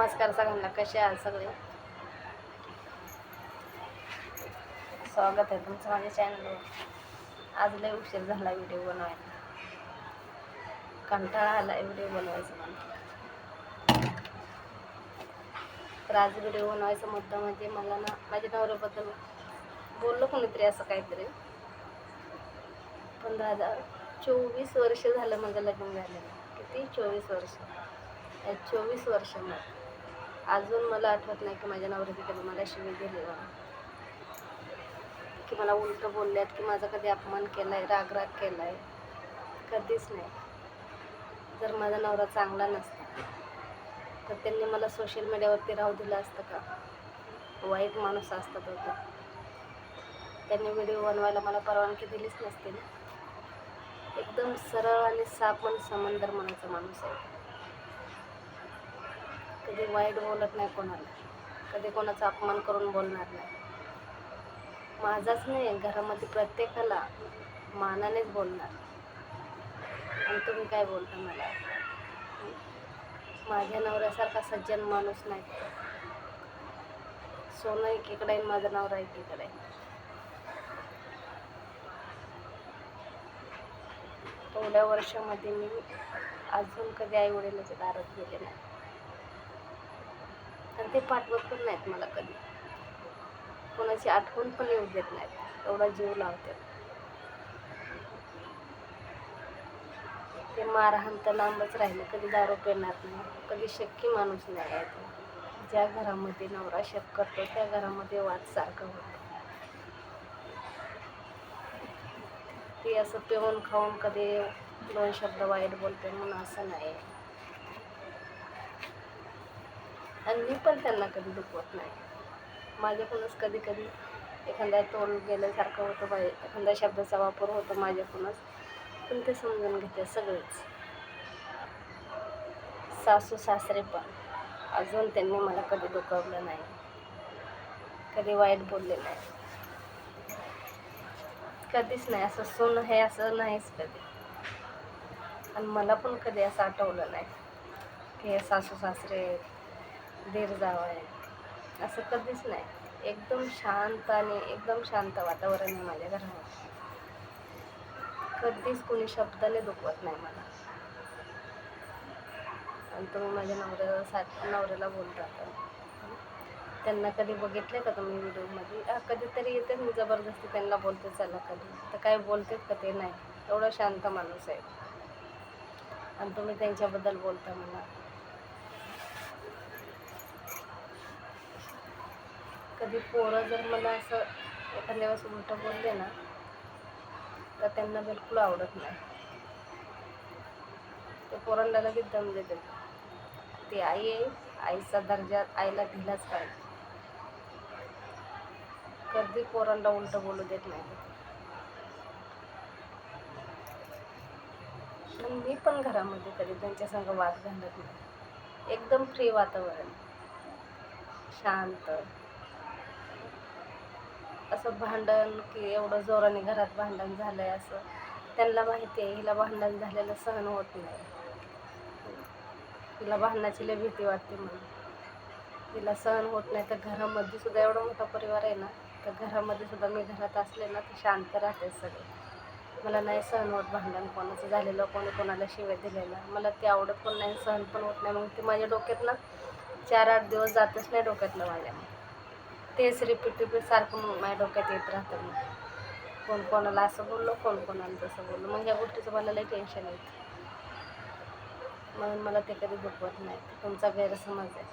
नमस्कार सगळ्यांना कसे आहात सगळे? स्वागत आहे तुमचं माझ्या चॅनलवर आज लय उशीर झाला व्हिडिओ बनवायला. कंटाळा आला व्हिडिओ बनवायचा मला तर आज व्हिडिओ बनवायचा मुद्दा म्हणजे मला ना माझ्या नवऱ्याबद्दल बोललो कोणीतरी असं काहीतरी. पण दादा चोवीस वर्ष झालं माझं लग्न झालेलं. किती? चोवीस वर्ष. चोवीस चोवीस वर्षामध्ये. अजून मला आठवत नाही की माझ्या नवऱ्याने कधी मला शिवी दिली बा की मला उलटं बोलल्यात की माझा कधी अपमान केला आहे रागराग केला आहे कधीच नाही. जर माझा नवरा चांगला नसता तर त्यांनी मला सोशल मीडियावरती राहू दिलं असतं का? वाईट माणूस असतात तो तर. त्यांनी व्हिडिओ बनवायला मला परवानगी दिलीच नसते ना. एकदम सरळ आणि साप आणि समंदर मनाचा माणूस आहे. कधी वाईट बोलत नाही कोणाला. कधी कोणाचा अपमान करून बोलणार नाही. माझाच नाही घरामध्ये प्रत्येकाला मानानेच बोलणार. आणि तुम्ही काय बोलता मला? माझ्या नवऱ्यासारखा सज्जन माणूस नाही. सोनं एकीकडे आहे माझा नवरा एकीकडे. आहे वर्षामध्ये मी अजून कधी आई वडिलाच्या दारात गेले नाही. आणि ते पाठवत पण नाहीत मला कधी. कोणाची आठवण पण येऊ देत नाहीत. एवढा जीव लावतात ते मारहाण तर लांबच राहिले. कधी दारू पेणार नाही. कधी शक्की माणूस नाही आहे तो ज्या घरामध्ये नवरा शक करतो त्या घरामध्ये वाद सारखं होतं. ते असं पिऊन खाऊन कधी दोन शब्द वाईट बोलते म्हणून असं नाही. आणि मी पण त्यांना कधी दुखवत नाही. माझ्याकडूनच कधी कधी एखाद्या तोल गेल्यासारखं होतं पाहिजे एखाद्या शब्दाचा वापर होतो माझ्याकडूनच. पण ते समजून घेते सगळेच. सासू सासरे पण. अजून त्यांनी मला कधी दुखवलं नाही. कधी वाईट बोलले नाही. कधीच नाही असं सून हे असं नाहीच कधी. आणि मला पण कधी असं आठवलं नाही. की हे सासू सासरे दीर जावं आहे असं कधीच नाही. एकदम शांत आणि एकदम शांत वातावरण आहे माझ्या घरामध्ये. कधीच कोणी शब्दाने दुखवत नाही मला. आणि तुम्ही माझ्या नवऱ्याला साथ नवऱ्याला बोलता राहता. त्यांना कधी बघितलं का तुम्ही व्हिडिओमध्ये? कधीतरी येते मी जबरदस्ती त्यांना बोलते चला कधी. तर काय बोलतेत का ते नाही. एवढं शांत माणूस आहे. आणि तुम्ही त्यांच्याबद्दल बोलता मला. कधी पोरं जर मला असं एखाद्या वेळेस उलटं बोलले ना तर त्यांना बिलकुल आवडत नाही. ते पोरांना लगेच दम देते ती आई आहे आईचा दर्जा आईला दिलाच पाहिजे. कधी पोरांना उलटं बोलू देत नाही. मी पण घरामध्ये कधी त्यांच्या संग वाद घालत नाही. एकदम फ्री वातावरण. शांत. असं भांडण की एवढं जोराने घरात भांडण झालं आहे असं. त्यांना माहिती आहे हिला भांडण झालेलं सहन होत नाही. हिला भांडणाची लय भीती वाटते म्हणून. तिला सहन होत नाही तर घरामध्ये सुद्धा एवढा मोठा परिवार आहे ना तर घरामध्ये सुद्धा मी घरात असले ना तर शांत राहते सगळे. मला नाही सहन होत भांडण कोणाचं झालेलं कोणी कोणाला शिव्या दिलेलं मला ते आवडत पण नाही सहन पण होत नाही. मग ते माझ्या डोक्यात ना चार आठ दिवस जातच नाही डोक्यातलं माझ्या. तेच रिपीट रिपीट सारखं मग माझ्या डोक्यात येत राहतं मग. कोण कोणाला असं बोललो कोण कोणाला तसं बोललो. मग ह्या गोष्टीचं मला लई टेन्शन येतं म्हणून मला ते कधी दुखवत नाही. तुमचा गैरसमज आहे.